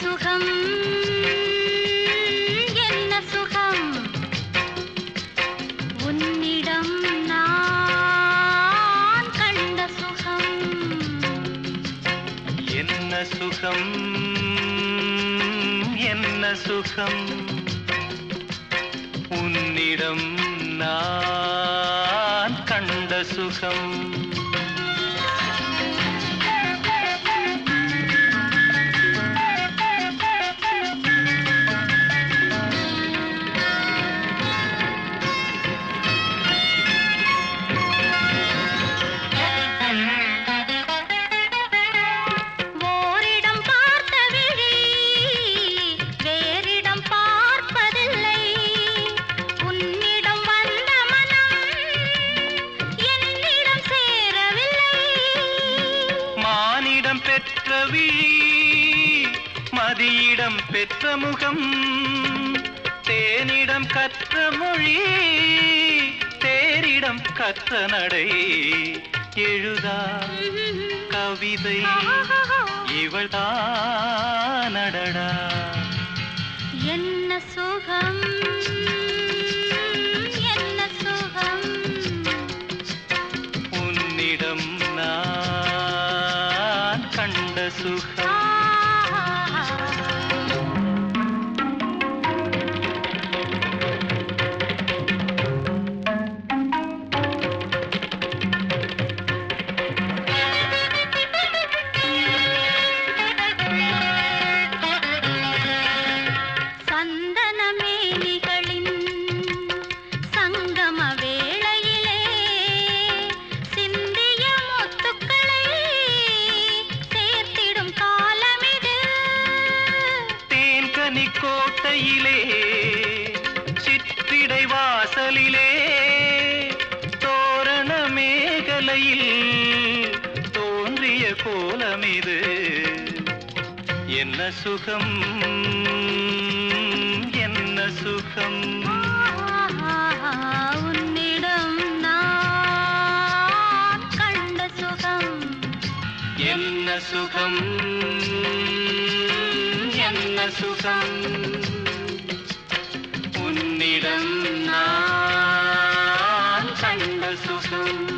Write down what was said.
சுகம். என்ன சுகம். உன்னிடம் நான் கண்ட சுகம். என்ன சுகம்? என்ன சுகம்? உன்னிடம் நான் கண்ட சுகம். பெற்ற விழி மதியிடம் பெற்ற முகம் தேனிடம் கற்ற மொழி தேரிடம் கற்ற நடை. எழுதா கவிதை இவள்தானடடா என்ன தேன்கனி கோட்டையிலே சிற்றிடை வாசலிலே தோரண மேகலையில் தோன்றிய கோலமிது என்ன சுகம் என்ன சுகம்? உன்னிடம் நான் கண்ட சுகம். என்ன சுகம்? என்ன சுகம் உன்னிடம் நான் கண்ட சுகம்